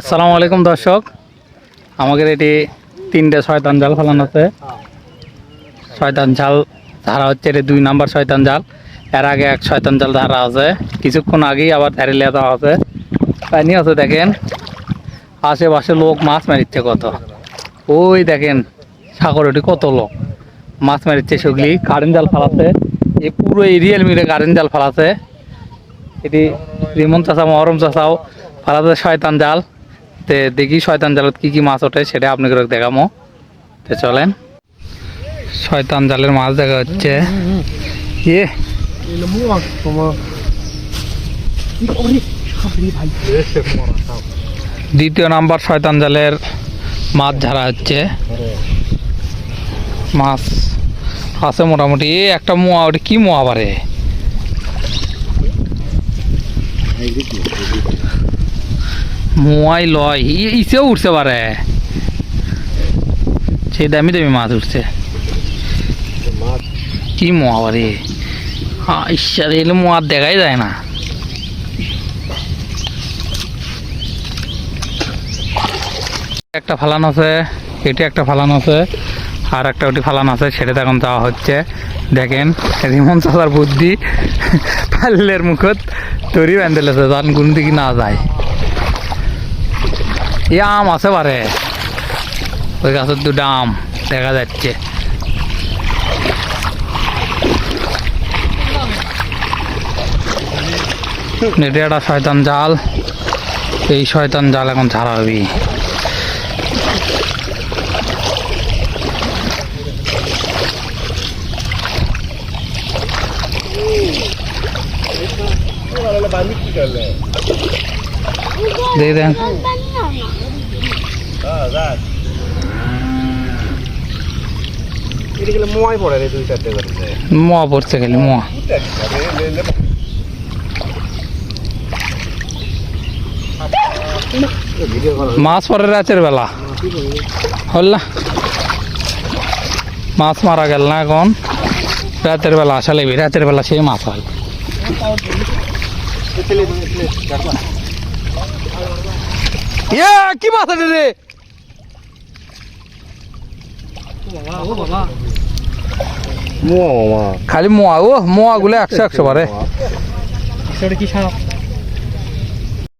আসসালামু আলাইকুম দর্শক। আমাদের এটি তিনটে শয়তান জাল ফেলানো আছে শয়তান জাল ধারা হচ্ছে এটি দুই নাম্বার শয়তান জাল। এর আগে এক শয়তান জাল ধারা আছে। কিছুক্ষণ আগেই আবার ধারে দেওয়া আছে। পানি আছে দেখেন। আশেপাশে লোক মাছ মারিচ্ছে কত। ওই দেখেন, সাগর ওটি কত লোক। মাছ মারিচ্ছে সেগুলি কারেন্ট জাল ফালাচ্ছে। এই পুরো এরিয়াল মিলে কারেন্ট জাল ফালাচ্ছে। এটি রিমন চাষা মহরম চাষাও ফালাতে শয়তান জাল। তে দেখি শয়তান জালত কি কি মাছ ওঠে, সেটা আপনাকে দেখামো। তে চলেন। শয়তান জালের মাছ দেখা হচ্ছে ইয়ে। দ্বিতীয় নাম্বার শয়তান জালের মাছ ধরা হচ্ছে। মাছ আছে মোটামুটি। এ, একটা মোয়া, ওটা কি মোয়া বারে? মোয়াই লয়। ইসেও উঠছে পারে সেই দামি দামি মাছ উঠছে। কি মোয়া বারে ঈশ্বর এলে মোয়া দেখাই যায় না। একটা ফালান আছে, এটি একটা ফালান আছে, আর একটা ওটি ফালান আছে সেটা এখন যাওয়া হচ্ছে। দেখেন রিমন চালার বুদ্ধি। পাল্লের মুখত তৈরি তরি বেঁধেলেছে জান কোন দিকে না যায়। এই আম আছে পারে ওই গাছের দুটো আম দেখা যাচ্ছে। এটা একটা শয়তান জাল। এই শয়তান জাল এখন ছাড়া হবি। দেখি মোয়া পড়ছে খালি, মোয়া। মাছ পরে রাতের বেলা। হল না মাছ মারা গেল না এখন। রাতের বেলা আসা রাতের বেলা সেই মাছ হয়। ইয়া কি মাছ আছে রে খালি মোয়া ও মোয়া গুলো একশো একশো পারে কি সাপ?